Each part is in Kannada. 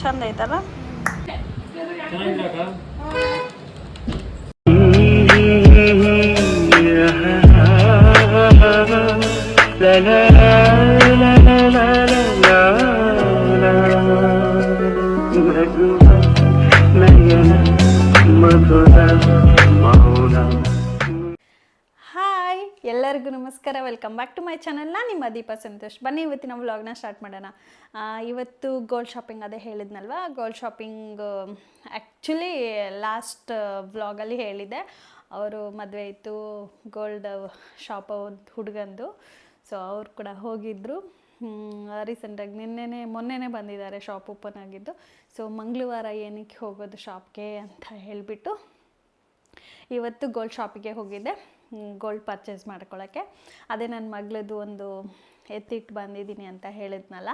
ಚಂದ ಐತಲ್ಲ ಚೆನ್ನಾಗಿದ್ರಾಕ ಎಲ್ಲರಿಗೂ ನಮಸ್ಕಾರ. Welcome back to my channel ನಾನು ನಿಮ್ಮ ದೀಪಾ ಸಂತೋಷ್. ಬನ್ನಿ ಇವತ್ತಿನ ವ್ಲಾಗ್ನ ಸ್ಟಾರ್ಟ್ ಮಾಡೋಣ. ಇವತ್ತು ಗೋಲ್ಡ್ ಶಾಪಿಂಗ್ ಅದೇ ಹೇಳಿದ್ನಲ್ವ? ಗೋಲ್ಡ್ ಶಾಪಿಂಗ್ ಆ್ಯಕ್ಚುಲಿ ಲಾಸ್ಟ್ ವ್ಲಾಗಲ್ಲಿ ಹೇಳಿದೆ ಅವರು ಮದುವೆ ಇತ್ತು ಗೋಲ್ಡ್ ಶಾಪ್ ಹುಡುಗಂದು. ಸೊ ಅವ್ರು ಕೂಡ ಹೋಗಿದ್ದರು ರೀಸೆಂಟಾಗಿ ನಿನ್ನೆನೆ, ಮೊನ್ನೆನೇ ಬಂದಿದ್ದಾರೆ ಶಾಪ್ ಓಪನ್ ಆಗಿದ್ದು. ಸೊ ಮಂಗಳವಾರ ಏನಕ್ಕೆ ಹೋಗೋದು ಶಾಪ್ಗೆ ಅಂತ ಹೇಳಿಬಿಟ್ಟು ಇವತ್ತು ಗೋಲ್ಡ್ ಶಾಪಿಗೆ ಹೋಗಿದ್ದೆ. ಗೋಲ್ಡ್ ಪರ್ಚೇಸ್ ಮಾಡ್ಕೊಳ್ಳೋಕ್ಕೆ ಅದೇ ನನ್ನ ಮಗಳದ್ದು ಒಂದು ಎತ್ತಿಟ್ಟು ಬಂದಿದ್ದೀನಿ ಅಂತ ಹೇಳಿದ್ನಲ್ಲ.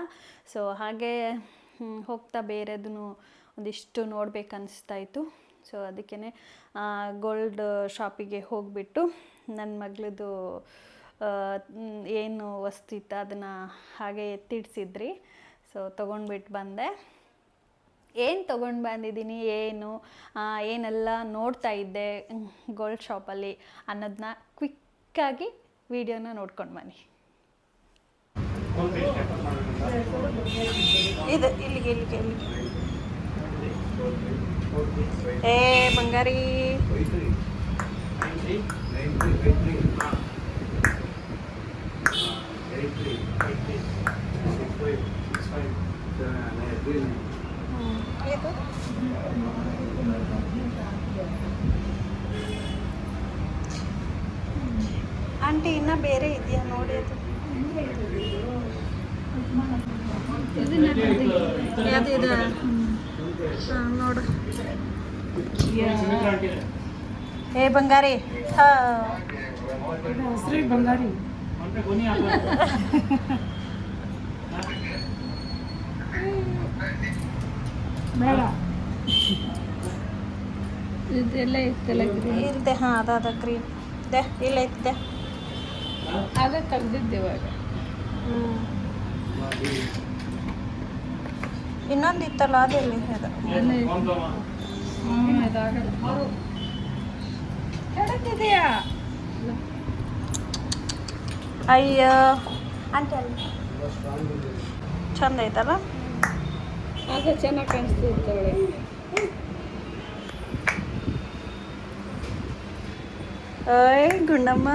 ಸೊ ಹಾಗೆ ಹೋಗ್ತಾ ಬೇರೆದೂ ಒಂದಿಷ್ಟು ನೋಡ್ಬೇಕು ಅನಿಸ್ತಾ ಇತ್ತು ಸೊ ಅದಕ್ಕೇ ಗೋಲ್ಡ್ ಶಾಪಿಗೆ ಹೋಗಿಬಿಟ್ಟು ನನ್ನ ಮಗಳದ್ದು ಏನು ವಸ್ತು ಇತ್ತು ಅದನ್ನು ಹಾಗೆ ಎತ್ತಿಡ್ಸಿದ್ರಿ. ಸೊ ತೊಗೊಂಡ್ಬಿಟ್ಟು ಬಂದೆ. ಏನು ತೊಗೊಂಡು ಬಂದಿದ್ದೀನಿ ಏನು ಏನೆಲ್ಲ ನೋಡ್ತಾ ಇದ್ದೆ ಗೋಲ್ಡ್ ಶಾಪಲ್ಲಿ ಅನ್ನೋದನ್ನ ಕ್ವಿಕ್ಕಾಗಿ ವಿಡಿಯೋನ ನೋಡ್ಕೊಂಡು ಬನ್ನಿ. ಇದು ಇಲ್ಲಿಗೆ ಇಲ್ಲಿಗೆ ಇಲ್ಲಿಗೆ. ಏ ಬಂಗಾರಿ ಆಂಟಿ ಇನ್ನ ಬೇರೆ ಇದೆಯಾ? ನೋಡಿ ಅದು. ಯಾವ್ದು ಇದೆ? ನೋಡು. ಏ ಬಂಗಾರಿ. ಹಾ. ಬಂಗಾರಿ. ಬೇಡ. ಇದೆಲ್ಲ ಇತ್ತಲ್ಲ ಇಲ್ಲದೆ ಹಾಂ ಅದಾದ ಅದ ಕ್ರೀಮ್ ಇದೆ ಇಲ್ಲ ಇದ್ದೆ ಆಗ ತೆಗ್ದಿದ್ದೆ ಇವಾಗ. ಇನ್ನೊಂದು ಇತ್ತಲ್ಲ ಅದೆಲ್ಲಿ ಅದು. ಕೆಡಕ್ಕಿದೆಯಾ ಅಯ್ಯ. ಆಂಟಿ ಚಂದ ಐತಲ್ಲ? ಆಗ ಚೆನ್ನಾಗಿ ಕಾಣಿಸ್ತಿರ್ತಾಳೆ ಏಯ್ ಗುಂಡಮ್ಮ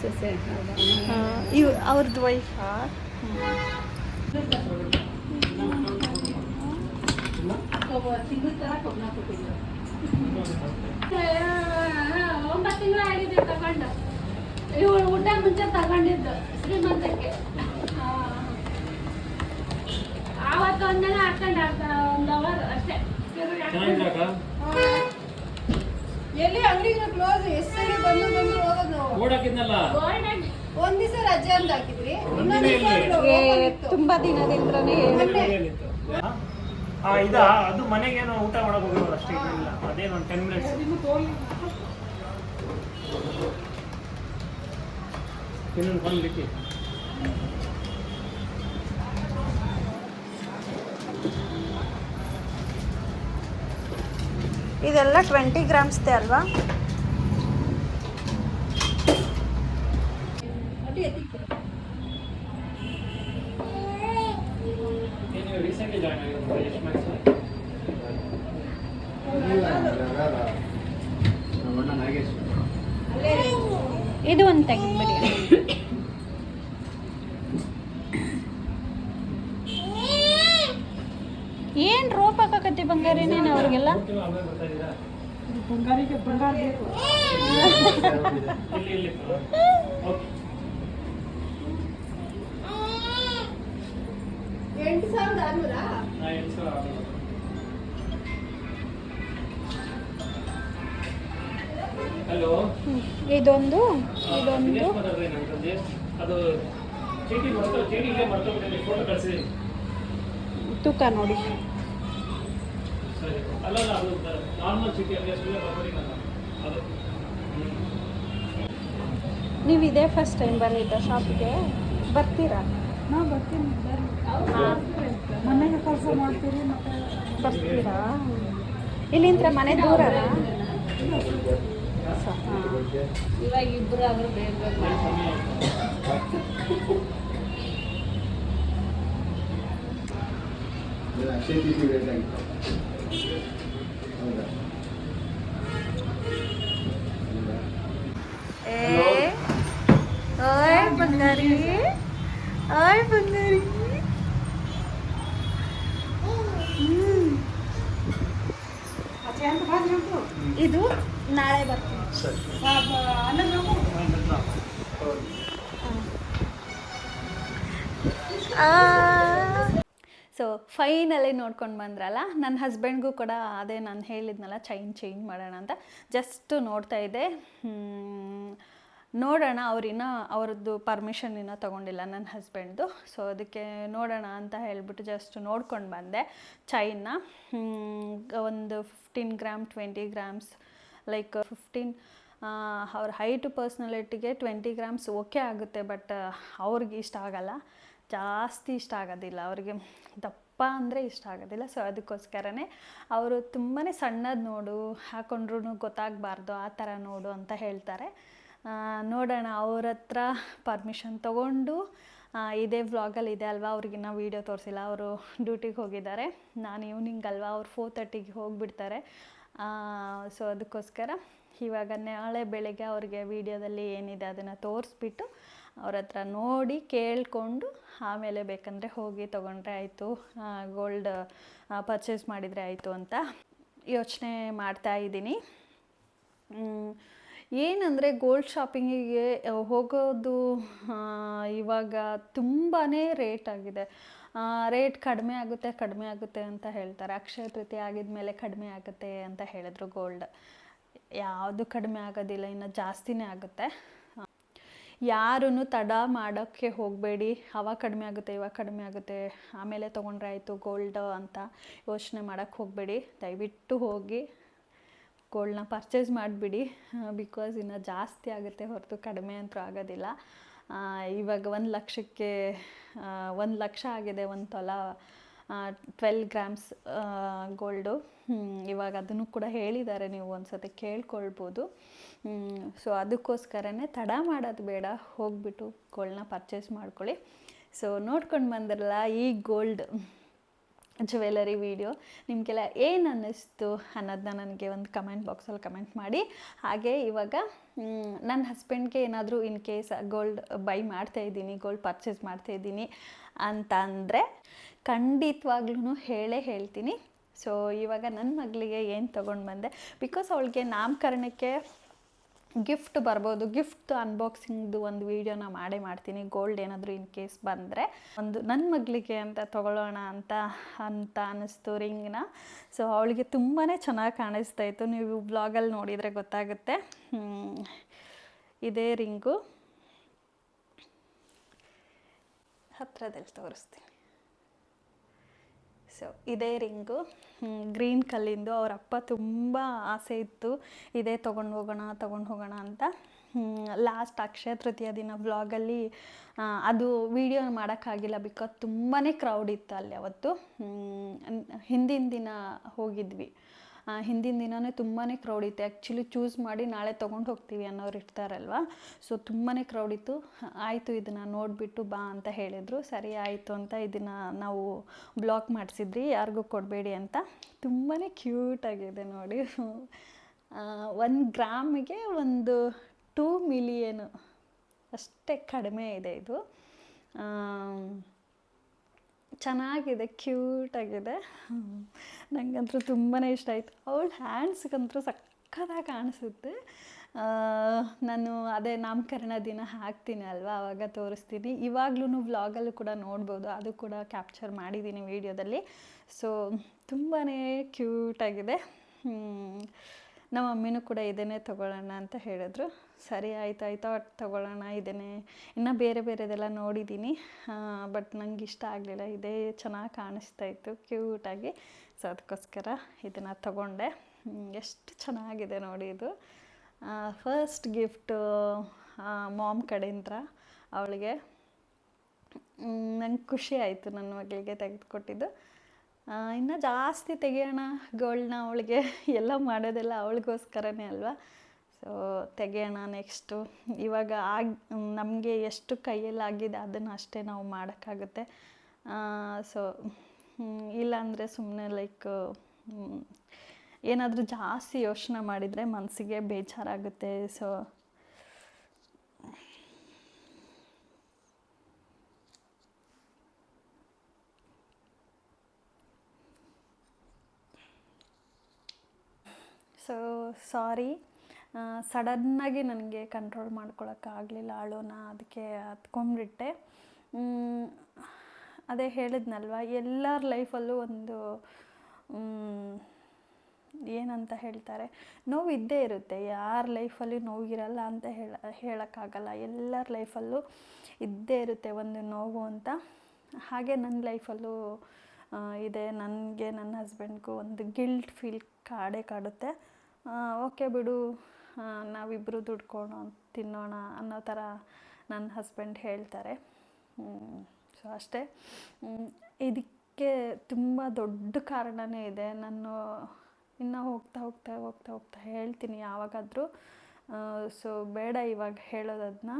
ಸೊಸೆ ಇವ್ ಅವ್ರದ್ದು ವೈಫಾ ಒಂಬತ್ತು ತಿಂಗಳು ಆಗಿದೆ ತಗೊಂಡು ಇವಳು ಊಟ ಮುಂಚೆ ತಗೊಂಡಿದ್ದು ಶ್ರೀಮಂತಕ್ಕೆ ಆವತ್ತು ಒಂದಿನ ಹಾಕೊಂಡು ಒಂದು ಅವರ್ ಅಷ್ಟೇ. ಎಲ್ಲಿ ಅಂಗಡಿಗಳು ಕ್ಲೋಸ್ ಎಷ್ಟು ಸರಿ ಬಂದು ಬಂದು ಹೋಗೋದು ನಾವು. ಓಡಾಕಿದ್ನಲ್ಲ ಗೋಲ್ಡ್ ಅಂಡ್ ಒಂದ್ ದಿವಸ ರಜೆ ಅಂತ ಹಾಕಿದ್ರಿ? ಇನ್ನೊಂದ್ ದಿವಸ ತುಂಬಾ ದಿನದಿಂದನೇ ಆ ಇದ ಅದು ಮನೆಗೇನೋ ಊಟ ಮಾಡಕ್ ಹೋಗಿರೋದು ಅಷ್ಟೇ ಇಲ್ಲ ಅದೇನು ಒಂದು ಟೆನ್ ಮಿನಿಟ್ಸ್ ಇನ್ನೊಂದು ಬಂದು ಇದೆಲ್ಲ ಟ್ವೆಂಟಿ ಗ್ರಾಮ್ಸ್ದೆ ಅಲ್ವಾ? ಇದು ಒಂದು ತೆಗೆದ್ಬಿಡಿ ಏನು ರೋಪ್ ಹಾಕಕತ್ತಿ ಬಂಗಾರಿ ನೀನು ಅವ್ರಿಗೆಲ್ಲ ಆಮೇಲೆ ಗೊತ್ತಾಗಿಲ್ಲ ಬಂಗಾರಿಗೆ ಬಂಗಾರ ಬೇಕು ಇಲ್ಲಿ ಇಲ್ಲಿ ಓಕೆ ಎಂಟು ಸಾವಿರದ ಆರ್ನೂರ? ಎಂಟು ಸಾವಿರ. ಹಲೋ ಇದೊಂದು. ಇದೊಂದು ತೂಕ ಮಾತಾಡ್ರಿ ನನ್ನ ತಂದೆ ಅದು ಚೀಟಿ ಮರ್ತು ಚೀಟಿ ಇಲ್ಲೇ ಮರ್ತೋಗ್ಬಿಟ್ಟಿದೆ ಫೋಟೋ ಕಳಿಸಿದ್ದೀನಿ ತೂಕ ನೋಡಿ ಸರಿ ಅಲ್ಲ ಅಲ್ಲ, ಅದು ನಾರ್ಮಲ್ ಚೀಟಿ ಅಂದರೆ ಸುಮ್ಮನೆ ಬರ್ಕೊಡಿನಲ್ಲ ಅದು. ನೀವು ಇದೇ ಫಸ್ಟ್ ಟೈಮ್ ಬಂದಿದ್ದ ಶಾಪಿಗೆ ಬರ್ತೀರಾ? ನಾವು ಬರ್ತೀನಿ ಬರ್ರಿ. ಮನೆಗೆ ಕೆಲಸ ಮಾಡ್ತೀರಿ ಮತ್ತೆ? ಬರ್ತೀರಾ? ಇಲ್ಲಿಂದ ಮನೆ ದೂರ ಇವಾಗ ಇಬ್ಬರು ಆದರೂ ಬೇಗ ಬೇಗ ಮಾಡ್ತಾರೆ ಅಕ್ಷಯ ತಿಥಿ ಬೇಕಾಗಿತ್ತು ಹೌದಾ ಹೌದಾ ಏ ಓಯ್ ಬಂಗಾರಿ ಓಯ್ ಬಂಗಾರಿ ಹ್ಮ್. ಅಚ್ಚೆ ಅಂತ ಬಾಜು ಉಂಟು ಇದು ನಾಳೆ ಬರ್ತೀನಿ ಸರಿ ಅನ್ನ ಬೇಕು ಸೊ ಫೈನಲಿ ನೋಡ್ಕೊಂಡು ಬಂದ್ರಲ್ಲ ನನ್ನ ಹಸ್ಬೆಂಡ್ಗೂ ಕೂಡ ಅದೇ ನಾನು ಹೇಳಿದ್ನಲ್ಲ ಚೈನ್ ಚೇಂಜ್ ಮಾಡೋಣ ಅಂತ. ಜಸ್ಟು ನೋಡ್ತಾ ಇದ್ದೆ. ನೋಡೋಣ ಅವ್ರಿನ್ನ ಅವ್ರದ್ದು ಪರ್ಮಿಷನ್ ಇನ್ನೂ ತೊಗೊಂಡಿಲ್ಲ ನನ್ನ ಹಸ್ಬೆಂಡ್ದು ಸೊ ಅದಕ್ಕೆ ನೋಡೋಣ ಅಂತ ಹೇಳ್ಬಿಟ್ಟು ಜಸ್ಟ್ ನೋಡ್ಕೊಂಡು ಬಂದೆ ಚೈನ್ನ ಒಂದು fifteen gram twenty grams like fifteen ಅವ್ರ ಹೈಟು ಪರ್ಸ್ನಾಲಿಟಿಗೆ ಟ್ವೆಂಟಿ ಗ್ರಾಮ್ಸ್ ಓಕೆ ಆಗುತ್ತೆ ಬಟ್ ಅವ್ರಿಗೆ ಇಷ್ಟ ಆಗಲ್ಲ. ಜಾಸ್ತಿ ಇಷ್ಟ ಆಗೋದಿಲ್ಲ. ಅವರಿಗೆ ದಪ್ಪ ಅಂದರೆ ಇಷ್ಟ ಆಗೋದಿಲ್ಲ. ಸೊ ಅದಕ್ಕೋಸ್ಕರನೇ ಅವರು ತುಂಬಾ ಸಣ್ಣದು ನೋಡು ಹಾಕೊಂಡ್ರೂ ಗೊತ್ತಾಗಬಾರ್ದು, ಆ ಥರ ನೋಡು ಅಂತ ಹೇಳ್ತಾರೆ. ನೋಡೋಣ, ಅವ್ರ ಹತ್ರ ಪರ್ಮಿಷನ್ ತೊಗೊಂಡು ಇದೇ ವ್ಲಾಗಲ್ಲಿ ಇದೆ ಅಲ್ವಾ? ಅವ್ರಿಗಿನ್ನ ವೀಡಿಯೋ ತೋರಿಸಿಲ್ಲ. ಅವರು ಡ್ಯೂಟಿಗೆ ಹೋಗಿದ್ದಾರೆ. ನಾನು ಈವ್ನಿಂಗ್ ಅಲ್ವಾ? ಅವ್ರು ಫೋರ್ ತರ್ಟಿಗೆ ಹೋಗಿಬಿಡ್ತಾರೆ. ಸೊ ಅದಕ್ಕೋಸ್ಕರ ಇವಾಗ ನಾಳೆ ಬೆಳಗ್ಗೆ ಅವ್ರಿಗೆ ವೀಡಿಯೋದಲ್ಲಿ ಏನಿದೆ ಅದನ್ನು ತೋರಿಸ್ಬಿಟ್ಟು ಅವ್ರ ಹತ್ರ ನೋಡಿ ಕೇಳಿಕೊಂಡು ಆಮೇಲೆ ಬೇಕಂದರೆ ಹೋಗಿ ತೊಗೊಂಡ್ರೆ ಆಯಿತು ಗೋಲ್ಡ್ ಪರ್ಚೇಸ್ ಮಾಡಿದರೆ ಆಯಿತು ಅಂತ ಯೋಚನೆ ಮಾಡ್ತಾ ಇದ್ದೀನಿ. ಏನಂದರೆ ಗೋಲ್ಡ್ ಶಾಪಿಂಗಿಗೆ ಹೋಗೋದು ಇವಾಗ ತುಂಬಾ ರೇಟ್ ಆಗಿದೆ. ರೇಟ್ ಕಡಿಮೆ ಆಗುತ್ತೆ ಕಡಿಮೆ ಆಗುತ್ತೆ ಅಂತ ಹೇಳ್ತಾರೆ. ಅಕ್ಷಯ ತೃತೀಯ ಆಗಿದ್ಮೇಲೆ ಕಡಿಮೆ ಆಗುತ್ತೆ ಅಂತ ಹೇಳಿದ್ರು ಗೋಲ್ಡ್ ಯಾವುದು ಕಡಿಮೆ ಆಗೋದಿಲ್ಲ, ಇನ್ನು ಜಾಸ್ತಿನೇ ಆಗುತ್ತೆ. ಯಾರೂ ತಡ ಮಾಡೋಕ್ಕೆ ಹೋಗಬೇಡಿ. ಅವಾಗ ಕಡಿಮೆ ಆಗುತ್ತೆ, ಇವಾಗ ಕಡಿಮೆ ಆಗುತ್ತೆ. ಆಮೇಲೆ ತೊಗೊಂಡ್ರೆ ಆಯಿತು ಗೋಲ್ಡ್ ಅಂತ ಯೋಚನೆ ಮಾಡೋಕ್ಕೆ ಹೋಗಬೇಡಿ. ದಯವಿಟ್ಟು ಹೋಗಿ ಗೋಲ್ಡ್ನ ಪರ್ಚೇಸ್ ಮಾಡಿಬಿಡಿ. ಬಿಕಾಸ್ ಇನ್ನು ಜಾಸ್ತಿ ಆಗುತ್ತೆ ಹೊರತು ಕಡಿಮೆ ಅಂತೂ ಆಗೋದಿಲ್ಲ. ಇವಾಗ ಒಂದು ಲಕ್ಷಕ್ಕೆ ಒಂದು ಲಕ್ಷ ಆಗಿದೆ, ಒಂದು ತೊಲ ಟ್ವೆಲ್ ಗ್ರಾಮ್ಸ್ ಗೋಲ್ಡು ಇವಾಗ ಅದನ್ನು ಕೂಡ ಹೇಳಿದ್ದಾರೆ ನೀವು ಒಂದು ಸತಿ ಕೇಳ್ಕೊಳ್ಬೋದು ಸೊ ಅದಕ್ಕೋಸ್ಕರನೇ ತಡ ಮಾಡೋದು ಬೇಡ. ಹೋಗ್ಬಿಟ್ಟು ಗೋಲ್ಡ್ನ ಪರ್ಚೇಸ್ ಮಾಡ್ಕೊಳ್ಳಿ. ಸೊ ನೋಡ್ಕೊಂಡು ಬಂದಿರಲ್ಲ ಈ ಗೋಲ್ಡ್ ಜ್ಯುವೆಲರಿ ವಿಡಿಯೋ ನಿಮಗೆಲ್ಲ ಏನು ಅನ್ನಿಸ್ತು ಅನ್ನೋದನ್ನ ನನಗೆ ಒಂದು ಕಮೆಂಟ್ ಬಾಕ್ಸಲ್ಲಿ ಕಮೆಂಟ್ ಮಾಡಿ. ಹಾಗೆ ಇವಾಗ ನನ್ನ ಹಸ್ಬೆಂಡ್ಗೆ ಏನಾದರೂ ಇನ್ ಕೇಸ್ ಗೋಲ್ಡ್ ಬೈ ಮಾಡ್ತಾ ಇದ್ದೀನಿ ಗೋಲ್ಡ್ ಪರ್ಚೇಸ್ ಮಾಡ್ತಾ ಇದ್ದೀನಿ ಅಂತ ಅಂದರೆ ಖಂಡಿತವಾಗ್ಲೂ ಹೇಳೇ ಹೇಳ್ತೀನಿ. ಸೊ ಇವಾಗ ನನ್ನ ಮಗಳಿಗೆ ಏನು ತೊಗೊಂಡು ಬಂದೆ? ಬಿಕಾಸ್ ಅವಳಿಗೆ ನಾಮಕರಣಕ್ಕೆ ಗಿಫ್ಟ್ ಬರ್ಬೋದು. ಗಿಫ್ಟ್ ಅನ್ಬಾಕ್ಸಿಂಗ್ದು ಒಂದು ವೀಡಿಯೋನ ಮಾಡೇ ಮಾಡ್ತೀನಿ. ಗೋಲ್ಡ್ ಏನಾದರೂ ಇನ್ ಕೇಸ್ ಬಂದರೆ. ಒಂದು ನನ್ನ ಮಗಳಿಗೆ ಅಂತ ತೊಗೊಳ್ಳೋಣ ಅಂತ ಅಂತ ಅನ್ನಿಸ್ತು ರಿಂಗ್ನ ಸೊ ಅವಳಿಗೆ ತುಂಬಾ ಚೆನ್ನಾಗಿ ಕಾಣಿಸ್ತಾ ಇತ್ತು. ನೀವು ಬ್ಲಾಗಲ್ಲಿ ನೋಡಿದರೆ ಗೊತ್ತಾಗುತ್ತೆ. ಇದೇ ರಿಂಗು ಹತ್ರದಲ್ಲಿ ತೋರಿಸ್ತೀನಿ. ಸೊ ಇದೇ ರಿಂಗು. ಗ್ರೀನ್ ಕಲ್ಲಿಂದು ಅವ್ರ ಅಪ್ಪ ತುಂಬ ಆಸೆ ಇತ್ತು. ಇದೇ ತೊಗೊಂಡು ಹೋಗೋಣ ತೊಗೊಂಡು ಹೋಗೋಣ ಅಂತ. ಲಾಸ್ಟ್ ಅಕ್ಷಯ ತೃತೀಯ ದಿನ ಬ್ಲಾಗಲ್ಲಿ ಅದು ವಿಡಿಯೋ ಮಾಡೋಕ್ಕಾಗಿಲ್ಲ ಬಿಕಾಸ್ ತುಂಬಾ ಕ್ರೌಡ್ ಇತ್ತು ಅಲ್ಲಿ ಅವತ್ತು. ಹಿಂದಿನ ದಿನ ಹೋಗಿದ್ವಿ. ಹಿಂದಿನ ದಿನವೇ ತುಂಬಾ ಕ್ರೌಡ್ ಇತ್ತು. ಆ್ಯಕ್ಚುಲಿ ಚೂಸ್ ಮಾಡಿ ನಾಳೆ ತೊಗೊಂಡು ಹೋಗ್ತೀವಿ ಅನ್ನೋರು ಇರ್ತಾರಲ್ವ? ಸೊ ತುಂಬಾ ಕ್ರೌಡ್ ಇತ್ತು. ಆಯಿತು, ಇದನ್ನು ನೋಡಿಬಿಟ್ಟು ಬಾ ಅಂತ ಹೇಳಿದರು. ಸರಿ, ಆಯಿತು ಅಂತ ಇದನ್ನು ನಾವು ಬ್ಲಾಕ್ ಮಾಡಿಸಿದ್ರಿ ಯಾರಿಗೂ ಕೊಡಬೇಡಿ ಅಂತ. ತುಂಬಾ ಕ್ಯೂಟಾಗಿದೆ ನೋಡಿ. ಒಂದು ಗ್ರಾಮಿಗೆ ಒಂದು ಟೂ ಮಿಲಿಯನು ಅಷ್ಟೇ ಕಡಿಮೆ ಇದೆ ಇದು. ಚೆನ್ನಾಗಿದೆ ಕ್ಯೂಟಾಗಿದೆ ನನಗಂತೂ ತುಂಬಾ ಇಷ್ಟ ಆಯಿತು. ಅವಳ ಹ್ಯಾಂಡ್ಸ್ಗಂತೂ ಸಕ್ಕತ್ತಾಗಿ ಕಾಣಿಸುತ್ತೆ. ನಾನು ಅದೇ ನಾಮಕರಣ ದಿನ ಹಾಕ್ತೀನಿ ಅಲ್ವಾ ಆವಾಗ ತೋರಿಸ್ತೀನಿ. ಇವಾಗಲೂ ವ್ಲಾಗಲ್ಲೂ ಕೂಡ ನೋಡ್ಬೋದು, ಅದು ಕೂಡ ಕ್ಯಾಪ್ಚರ್ ಮಾಡಿದ್ದೀನಿ ವೀಡಿಯೋದಲ್ಲಿ ಸೊ ತುಂಬಾ ಕ್ಯೂಟಾಗಿದೆ ನಮ್ಮ ಮಮ್ಮಿನೂ ಕೂಡ ಇದನ್ನೇ ತೊಗೊಳ್ಳೋಣ ಅಂತ ಹೇಳಿದ್ರು. ಸರಿ, ಆಯ್ತು ಆಯ್ತು ಒಟ್ಟು ತೊಗೊಳ್ಳೋಣ ಇದೇ ಇನ್ನೂ ಬೇರೆ ಬೇರೆದೆಲ್ಲ ನೋಡಿದ್ದೀನಿ. ಬಟ್ ನಂಗೆ ಇಷ್ಟ ಆಗಲಿಲ್ಲ. ಇದೇ ಚೆನ್ನಾಗಿ ಕಾಣಿಸ್ತಾ ಇತ್ತು ಕ್ಯೂಟಾಗಿ ಸೊ ಅದಕ್ಕೋಸ್ಕರ ಇದನ್ನು ತಗೊಂಡೆ. ಎಷ್ಟು ಚೆನ್ನಾಗಿದೆ ನೋಡಿ ಇದು. ಫಸ್ಟ್ ಗಿಫ್ಟು ಮಾಮ್ ಕಡೆಯಿಂದ ಅವಳಿಗೆ. ನಂಗೆ ಖುಷಿ ಆಯಿತು ನನ್ನ ಮಗಳಿಗೆ ತೆಗೆದುಕೊಟ್ಟಿದ್ದು. ಇನ್ನು ಜಾಸ್ತಿ ತೆಗೆಯೋಣ ಗೋಲ್ಡ್ನ ಅವಳಿಗೆ ಎಲ್ಲ ಮಾಡೋದೆಲ್ಲ ಅವಳಿಗೋಸ್ಕರನೇ ಅಲ್ವಾ? ಸೊ ತೆಗೆಯೋಣ ನೆಕ್ಸ್ಟು ಇವಾಗ ಆಗಿ, ನಮಗೆ ಎಷ್ಟು ಕೈಯಲ್ಲಿ ಆಗಿದೆ ಅದನ್ನು ಅಷ್ಟೇ ನಾವು ಮಾಡೋಕ್ಕಾಗುತ್ತೆ. ಸೊ ಇಲ್ಲಾಂದರೆ ಸುಮ್ಮನೆ ಲೈಕ್ ಏನಾದರೂ ಜಾಸ್ತಿ ಯೋಚನೆ ಮಾಡಿದರೆ ಮನಸ್ಸಿಗೆ ಬೇಜಾರಾಗುತ್ತೆ. ಸೊ ಸೊ ಸಾರಿ ಸಡನ್ನಾಗಿ ನನಗೆ ಕಂಟ್ರೋಲ್ ಮಾಡ್ಕೊಳಕ್ಕಾಗಲಿಲ್ಲ ಅಳೋನ ಅದಕ್ಕೆ ಹತ್ಕೊಂಡ್ಬಿಟ್ಟೆ ಅದೇ ಹೇಳಿದ್ನಲ್ವ, ಎಲ್ಲರ ಲೈಫಲ್ಲೂ ಒಂದು ಏನಂತ ಹೇಳ್ತಾರೆ ನೋವು ಇದ್ದೇ ಇರುತ್ತೆ, ಯಾರ ಲೈಫಲ್ಲಿ ನೋವಿರಲ್ಲ ಅಂತ ಹೇಳ, ಹೇಳೋಕ್ಕಾಗಲ್ಲ. ಎಲ್ಲರ ಲೈಫಲ್ಲೂ ಇದ್ದೇ ಇರುತ್ತೆ ಒಂದು ನೋವು ಅಂತ. ಹಾಗೆ ನನ್ನ ಲೈಫಲ್ಲೂ ಇದೆ, ನನಗೆ ನನ್ನ ಹಸ್ಬೆಂಡ್ಗೂ ಒಂದು ಗಿಲ್ಟ್ ಫೀಲ್ ಕಾಡೇ ಕಾಡುತ್ತೆ. ಓಕೆ ಬಿಡು ನಾವಿಬ್ಬರು ದುಡ್ಕೊಂಡು ತಿನ್ನೋಣ ಅನ್ನೋ ಥರ ನನ್ನ ಹಸ್ಬೆಂಡ್ ಹೇಳ್ತಾರೆ. ಸೊ ಅಷ್ಟೇ. ಇದಕ್ಕೆ ತುಂಬ ದೊಡ್ಡ ಕಾರಣವೇ ಇದೆ. ನಾನು ಇನ್ನೂ ಹೋಗ್ತಾ ಹೋಗ್ತಾ ಹೋಗ್ತಾ ಹೋಗ್ತಾ ಹೇಳ್ತೀನಿ ಯಾವಾಗಾದರೂ. ಸೊ ಬೇಡ ಇವಾಗ ಹೇಳೋದನ್ನ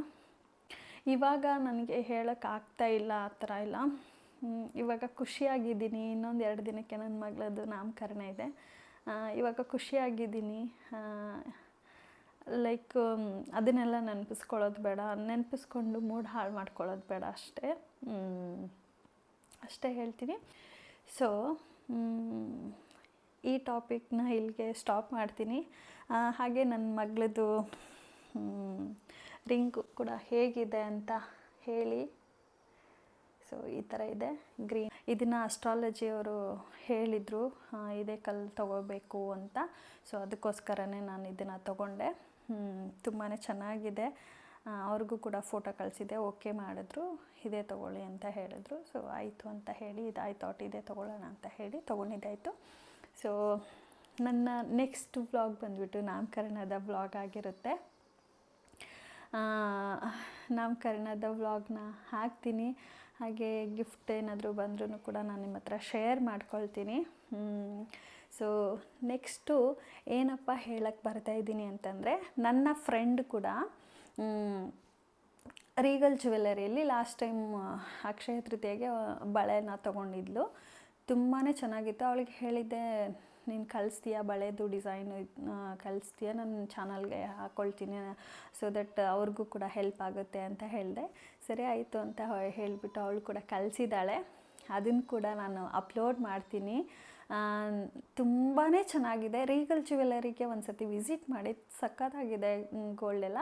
ಇವಾಗ ನನಗೆ ಹೇಳೋಕ್ಕಾಗ್ತಾ ಇಲ್ಲ, ಆ ಥರ ಇಲ್ಲ. ಇವಾಗ ಖುಷಿಯಾಗಿದ್ದೀನಿ. ಇನ್ನೊಂದು ಎರಡು ದಿನಕ್ಕೆ ನನ್ನ ಮಗಳದ್ದು ನಾಮಕರಣ ಇದೆ. ಇವಾಗ ಖುಷಿಯಾಗಿದ್ದೀನಿ. ಲೈಕ್ ಅದನ್ನೆಲ್ಲ ನೆನಪಿಸ್ಕೊಳ್ಳೋದು ಬೇಡ. ನೆನಪಿಸ್ಕೊಂಡು ಮೂಡ್ ಹಾಳು ಮಾಡ್ಕೊಳ್ಳೋದು ಬೇಡ ಅಷ್ಟೇ. ಅಷ್ಟೇ ಹೇಳ್ತೀನಿ. ಸೊ ಈ ಟಾಪಿಕ್ನ ಇಲ್ಲಿಗೆ ಸ್ಟಾಪ್ ಮಾಡ್ತೀನಿ. ಹಾಗೆ ನನ್ನ ಮಗಳದ್ದು ರಿಂಗು ಕೂಡ ಹೇಗಿದೆ ಅಂತ ಹೇಳಿ. ಸೊ ಈ ಥರ ಇದೆ. ಗ್ರೀನ್ ಇದನ್ನು ಅಸ್ಟ್ರಾಲಜಿಯವರು ಹೇಳಿದರು ಇದೇ ಕಲ್ಲು ತಗೋಬೇಕು ಅಂತ. ಸೊ ಅದಕ್ಕೋಸ್ಕರನೇ ನಾನು ಇದನ್ನು ತಗೊಂಡೆ. ತುಂಬಾ ಚೆನ್ನಾಗಿದೆ. ಅವ್ರಿಗೂ ಕೂಡ ಫೋಟೋ ಕಳಿಸಿದೆ ಓಕೆ ಮಾಡಿದ್ರು. ಇದೇ ತೊಗೊಳ್ಳಿ ಅಂತ ಹೇಳಿದ್ರು. ಸೊ ಆಯಿತು ಅಂತ ಹೇಳಿ ಇದಾಯ್ತು ತಾಟ್ ಇದೇ ತೊಗೊಳ್ಳೋಣ ಅಂತ ಹೇಳಿ ತೊಗೊಂಡಿದ್ದಾಯಿತು ಸೊ ನನ್ನ ನೆಕ್ಸ್ಟ್ ವ್ಲಾಗ್ ಬಂದುಬಿಟ್ಟು ನಾಮಕರಣದ ವ್ಲಾಗ್ ಆಗಿರುತ್ತೆ. ನಾಮಕರಣದ ವ್ಲಾಗ್ನ ಹಾಕ್ತೀನಿ. ಹಾಗೆ ಗಿಫ್ಟ್ ಏನಾದರೂ ಬಂದ್ರೂ ಕೂಡ ನಾನು ನಿಮ್ಮ ಹತ್ರ ಶೇರ್ ಮಾಡ್ಕೊಳ್ತೀನಿ. ಸೊ ನೆಕ್ಸ್ಟು ಏನಪ್ಪ ಹೇಳಕ್ಕೆ ಬರ್ತಾ ಇದ್ದೀನಿ ಅಂತಂದರೆ, ನನ್ನ ಫ್ರೆಂಡ್ ಕೂಡ ರೀಗಲ್ ಜ್ಯುವೆಲ್ಲರಿಯಲ್ಲಿ ಲಾಸ್ಟ್ ಟೈಮ್ ಅಕ್ಷಯ ತೃತೀಯಗೆ ಬಳೆನ ತೊಗೊಂಡಿದ್ಲು. ತುಂಬಾ ಚೆನ್ನಾಗಿತ್ತು. ಅವಳಿಗೆ ಹೇಳಿದ್ದೆ, ನೀನು ಕಳಿಸ್ತೀಯ ಬಳೆದು ಡಿಸೈನು ಕಲಿಸ್ತೀಯ ನನ್ನ ಚಾನಲ್ಗೆ ಹಾಕ್ಕೊಳ್ತೀನಿ ಸೊ ದಟ್ ಅವ್ರಿಗೂ ಕೂಡ ಹೆಲ್ಪ್ ಆಗುತ್ತೆ ಅಂತ ಹೇಳಿದೆ. ಸರಿ ಆಯಿತು ಅಂತ ಹೇಳಿಬಿಟ್ಟು ಅವಳು ಕೂಡ ಕಳಿಸಿದ್ದಾಳೆ ಅದನ್ನು ಕೂಡ ನಾನು ಅಪ್ಲೋಡ್ ಮಾಡ್ತೀನಿ. ತುಂಬಾ ಚೆನ್ನಾಗಿದೆ. ರೀಗಲ್ ಜ್ಯುವೆಲರಿಗೆ ಒಂದು ಸತಿ ವಿಸಿಟ್ ಮಾಡಿ, ಸಖತ್ತಾಗಿದೆ ಗೋಲ್ಡ್ ಎಲ್ಲ.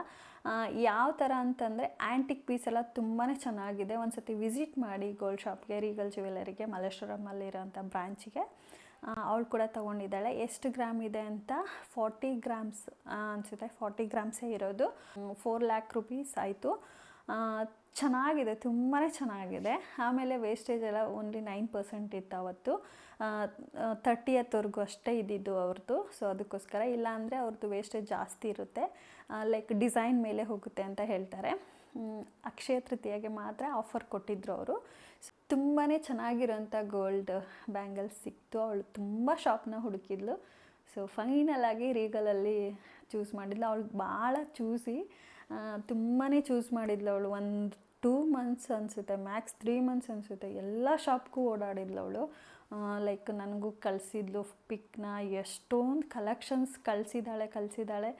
ಯಾವ ಥರ ಅಂತಂದರೆ ಆ್ಯಂಟಿಕ್ ಪೀಸ್ ಎಲ್ಲ ತುಂಬಾ ಚೆನ್ನಾಗಿದೆ. ಒಂದು ಸತಿ ವಿಸಿಟ್ ಮಾಡಿ ಗೋಲ್ಡ್ ಶಾಪ್ಗೆ ರೀಗಲ್ ಜ್ಯುವೆಲರಿಗೆ ಮಲ್ಲೇಶ್ವರಮಲ್ಲಿರೋಂಥ ಬ್ರಾಂಚಿಗೆ ಅವಳು ಕೂಡ ತೊಗೊಂಡಿದ್ದಾಳೆ. ಎಷ್ಟು ಗ್ರಾಮ್ ಇದೆ ಅಂತ ಫಾರ್ಟಿ ಗ್ರಾಮ್ಸ್ ಅನಿಸುತ್ತೆ. ಫಾರ್ಟಿ ಗ್ರಾಮ್ಸೇ ಇರೋದು. ಫೋರ್ ಲ್ಯಾಕ್ ರುಪೀಸ್ ಆಯಿತು. ಚೆನ್ನಾಗಿದೆ ತುಂಬಾ ಚೆನ್ನಾಗಿದೆ. ಆಮೇಲೆ ವೇಸ್ಟೇಜ್ ಎಲ್ಲ ಓನ್ಲಿ ನೈನ್ ಪರ್ಸೆಂಟ್ ಇತ್ತು ಅವತ್ತು. ತರ್ಟಿಯತ್ವರೆಗೂ ಅಷ್ಟೇ ಇದ್ದಿದ್ದು ಅವ್ರದ್ದು. ಸೊ ಅದಕ್ಕೋಸ್ಕರ ಇಲ್ಲಾಂದರೆ ಅವ್ರದ್ದು ವೇಸ್ಟೇಜ್ ಜಾಸ್ತಿ ಇರುತ್ತೆ. ಲೈಕ್ ಡಿಸೈನ್ ಮೇಲೆ ಹೋಗುತ್ತೆ ಅಂತ ಹೇಳ್ತಾರೆ. ಅಕ್ಷಯ ತೃತೀಯಗೆ ಮಾತ್ರ ಆಫರ್ ಕೊಟ್ಟಿದ್ದರು ಅವರು. ತುಂಬಾ ಚೆನ್ನಾಗಿರೋಂಥ ಗೋಲ್ಡ್ ಬ್ಯಾಂಗಲ್ಸ್ ಸಿಕ್ತು. ಅವಳು ತುಂಬ ಶಾಪ್ನ ಹುಡುಕಿದ್ಲು. ಸೊ ಫೈನಲ್ ಆಗಿ ರೀಗಲಲ್ಲಿ ಚೂಸ್ ಮಾಡಿದ್ಲು. ಅವಳು ಭಾಳ ಚೂಸಿ ತುಂಬಾ ಚೂಸ್ ಮಾಡಿದ್ಲು ಅವಳು. ಒಂದು ಟೂ ಮಂತ್ಸ್ ಅನಿಸುತ್ತೆ ಮ್ಯಾಕ್ಸ್ ತ್ರೀ ಮಂತ್ಸ್ ಅನಿಸುತ್ತೆ. ಎಲ್ಲ ಶಾಪ್ಗೂ ಓಡಾಡಿದ್ಲು ಅವಳು. ಲೈಕ್ ನನಗೂ ಕಳಿಸಿದ್ಲು ಪಿಕ್ನ ಎಷ್ಟೊಂದು ಕಲೆಕ್ಷನ್ಸ್ ಕಳಿಸಿದ್ದಾಳೆ ಕಳಿಸಿದ್ದಾಳೆ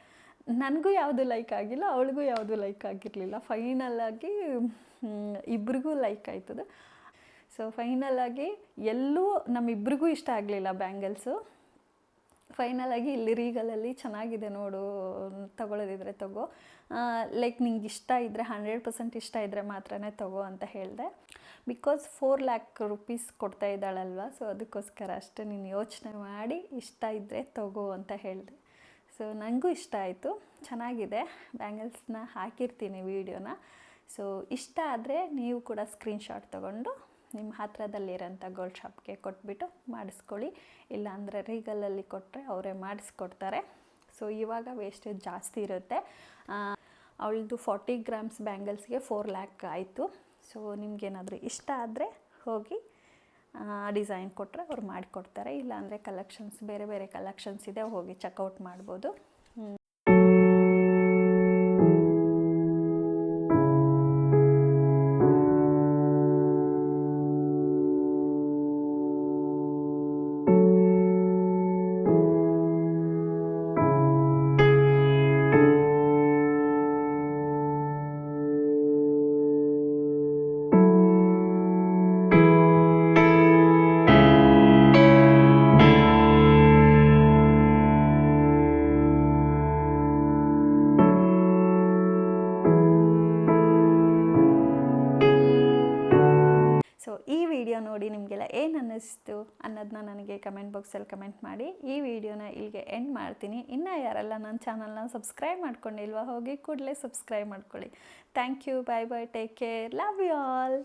ನನಗೂ ಯಾವುದು ಲೈಕ್ ಆಗಿಲ್ಲ, ಅವಳಿಗೂ ಯಾವುದು ಲೈಕ್ ಆಗಿರಲಿಲ್ಲ. ಫೈನಲಾಗಿ ಇಬ್ರಿಗೂ ಲೈಕ್ ಆಯ್ತದ. ಸೊ ಫೈನಲ್ಲಾಗಿ ಎಲ್ಲೂ ನಮ್ಮಿಬ್ರಿಗೂ ಇಷ್ಟ ಆಗಲಿಲ್ಲ ಬ್ಯಾಂಗಲ್ಸು. ಫೈನಲಾಗಿ ಇಲ್ಲಿ ರೀಗಲಲ್ಲಿ ಚೆನ್ನಾಗಿದೆ ನೋಡು ತಗೊಳ್ಳೋದಿದ್ರೆ ತಗೋ. ಲೈಕ್ ನಿಂಗೆ ಇಷ್ಟ ಇದ್ದರೆ ಹಂಡ್ರೆಡ್ ಪರ್ಸೆಂಟ್ ಇಷ್ಟ ಇದ್ದರೆ ಮಾತ್ರನೇ ತಗೋ ಅಂತ ಹೇಳಿದೆ. ಬಿಕಾಸ್ ಫೋರ್ ಲ್ಯಾಕ್ ರುಪೀಸ್ ಕೊಡ್ತಾ ಇದ್ದಾಳಲ್ವ ಸೊ ಅದಕ್ಕೋಸ್ಕರ ಅಷ್ಟೇ ನೀನು ಯೋಚನೆ ಮಾಡಿ ಇಷ್ಟ ಇದ್ದರೆ ತಗೋ ಅಂತ ಹೇಳಿದೆ. ಸೊ ನನಗೂ ಇಷ್ಟ ಆಯಿತು, ಚೆನ್ನಾಗಿದೆ. ಬ್ಯಾಂಗಲ್ಸ್ನ ಹಾಕಿರ್ತೀನಿ ವೀಡಿಯೋನ ಸೊ ಇಷ್ಟ ಆದರೆ ನೀವು ಕೂಡ ಸ್ಕ್ರೀನ್ಶಾಟ್ ತೊಗೊಂಡು ನಿಮ್ಮ ಹತ್ರದಲ್ಲಿರೋಂಥ ಗೋಲ್ಡ್ ಶಾಪ್ಗೆ ಕೊಟ್ಬಿಟ್ಟು ಮಾಡಿಸ್ಕೊಳ್ಳಿ. ಇಲ್ಲಾಂದರೆ ರೀಗಲಲ್ಲಿ ಕೊಟ್ಟರೆ ಅವರೇ ಮಾಡಿಸ್ಕೊಡ್ತಾರೆ. ಸೊ ಇವಾಗ ವೇಸ್ಟೇಜ್ ಜಾಸ್ತಿ ಇರುತ್ತೆ. ಅವಳದು ಫಾರ್ಟಿ ಗ್ರಾಮ್ಸ್ ಬ್ಯಾಂಗಲ್ಸ್ಗೆ ಫೋರ್ ಲ್ಯಾಕ್ ಆಯಿತು. ಸೊ ನಿಮಗೇನಾದರೂ ಇಷ್ಟ ಆದರೆ ಹೋಗಿ ಡಿಸೈನ್ ಕೊಟ್ಟರೆ ಅವ್ರು ಮಾಡಿಕೊಡ್ತಾರೆ. ಇಲ್ಲಾಂದರೆ ಕಲೆಕ್ಷನ್ಸ್ ಬೇರೆ ಬೇರೆ ಕಲೆಕ್ಷನ್ಸ್ ಇದೆ, ಹೋಗಿ ಚೆಕ್ಔಟ್ ಮಾಡ್ಬೋದು. ಅನ್ನಿಸ್ತು ಅನ್ನೋದನ್ನ ನನಗೆ ಕಮೆಂಟ್ ಬಾಕ್ಸಲ್ಲಿ ಕಮೆಂಟ್ ಮಾಡಿ. ಈ ವಿಡಿಯೋನ ಇಲ್ಲಿಗೆ ಎಂಡ್ ಮಾಡ್ತೀನಿ. ಇನ್ನೂ ಯಾರೆಲ್ಲ ನನ್ನ ಚಾನಲ್ನ ಸಬ್ಸ್ಕ್ರೈಬ್ ಮಾಡ್ಕೊಂಡಿಲ್ವಾ ಹೋಗಿ ಕೂಡಲೇ ಸಬ್ಸ್ಕ್ರೈಬ್ ಮಾಡ್ಕೊಳ್ಳಿ. Thank you. Bye bye. Take care. Love you all.